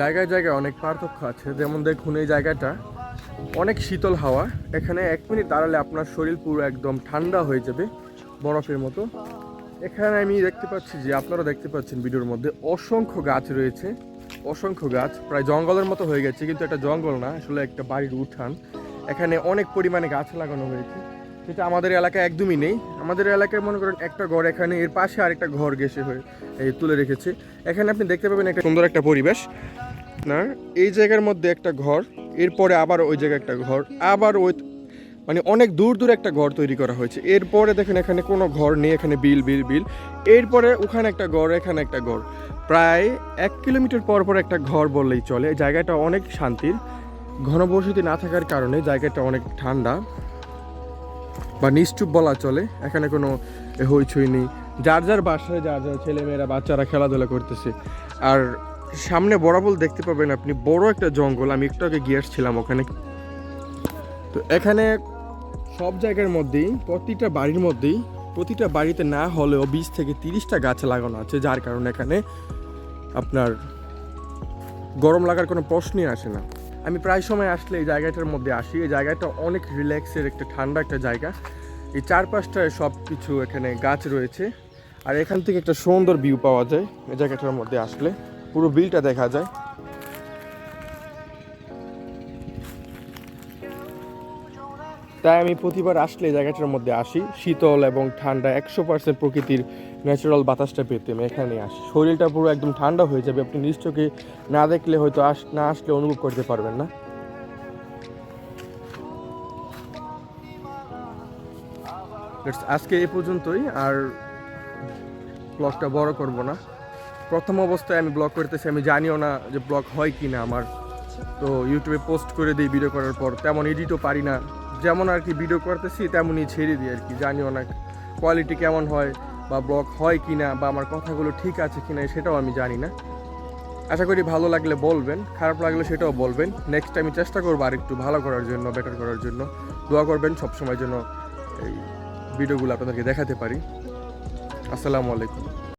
জায়গায় জায়গায় অনেক পার্থক্য আছে। যেমন দেখুন এই জায়গাটা, অনেক শীতল হাওয়া। এখানে এক মিনিট দাঁড়ালে আপনার শরীর পুরো একদম ঠান্ডা হয়ে যাবে, বরফের মতো। এখানে আমি দেখতে পাচ্ছি যে, আপনারা দেখতে পাচ্ছেন ভিডিওর মধ্যে অসংখ্য গাছ রয়েছে। অসংখ্য গাছ, প্রায় জঙ্গলের মতো হয়ে গেছে, কিন্তু একটা জঙ্গল না, আসলে একটা বাড়ির উঠান। এখানে অনেক পরিমাণে গাছ লাগানো হয়েছে। যেটা আমাদের এলাকায় একদমই নেই। আমাদের এলাকায় মনে করেন একটা ঘর এখানে, এর পাশে আরেকটা ঘর গেছে হয়ে তুলে রেখেছে। এখানে আপনি দেখতে পাবেন একটা সুন্দর একটা পরিবেশ। না এই জায়গার মধ্যে একটা ঘর, এরপরে আবার ওই জায়গায় একটা ঘর, আবার ওই মানে অনেক দূর দূর একটা ঘর তৈরি করা হয়েছে। এরপরে দেখেন এখানে কোনো ঘর নেই, এখানে বিল বিল বিল। এরপরে ওখানে একটা ঘর, এখানে একটা ঘর। প্রায় এক কিলোমিটার পর পর একটা ঘর বললেই চলে। জায়গাটা অনেক শান্তির। ঘনবসতি না থাকার কারণে জায়গাটা অনেক ঠান্ডা বা নিশ্চুপ বলা চলে। এখানে কোনো হইচই নেই। যার যার বাসায়, যার যার ছেলেমেয়েরা, বাচ্চারা খেলাধুলা করতেছে। আর সামনে বরাবর দেখতে পাবেন আপনি। বড় একটা জঙ্গল, আমি একটু আগে গিয়ে আসছিলাম ওখানে। তো এখানে সব জায়গার মধ্যেই, প্রতিটা বাড়ির মধ্যেই, প্রতিটা বাড়িতে না হলেও বিশ থেকে তিরিশটা গাছ লাগানো আছে, যার কারণে এখানে আপনার গরম লাগার কোনো প্রশ্নই আসে না। আমি প্রায় সময় আসলে এই জায়গাটার মধ্যে আসি। এই জায়গাটা অনেক রিল্যাক্সের একটা ঠান্ডা একটা জায়গা। এই চারপাশটায় সব কিছু এখানে গাছ রয়েছে। আর এখান থেকে একটা সুন্দর ভিউ পাওয়া যায় এই জায়গাটার মধ্যে আসলে। পুরো বিলটা দেখা যায়। তাই আমি প্রতিবার আসলে জায়গাটার মধ্যে আসি। শীতল এবং ঠান্ডা একশো পার্সেন্ট প্রকৃতির ন্যাচারাল বাতাসটা পেতে আমি এখানে আসি। শরীরটা পুরো একদম ঠান্ডা হয়ে যাবে। আপনি চোখে না দেখলে হয়তো আস না আসলে অনুভব করতে পারবেন না। আজকে এ পর্যন্তই। আর ব্লগটা বড় করব না। প্রথম অবস্থায় আমি ব্লগ করতেছি, আমি জানিও না যে ব্লগ হয় কি না আমার। তো ইউটিউবে পোস্ট করে দিই ভিডিও করার পর, তেমন এডিটও পারি না। যেমন আর কি ভিডিও করতেছি, তেমনই ছেড়ে দিই আর কি, জানিও না কোয়ালিটি কেমন হয় বা ব্লগ হয় কি না বা আমার কথাগুলো ঠিক আছে কি না সেটাও আমি জানি না। আশা করি ভালো লাগলে বলবেন, খারাপ লাগলে সেটাও বলবেন। নেক্সট আমি চেষ্টা করব আর একটু ভালো করার জন্য বেটার করার জন্য। দোয়া করবেন, সবসময় জন্য এই ভিডিওগুলো আপনাদেরকে দেখাতে পারি। আসসালামু আলাইকুম।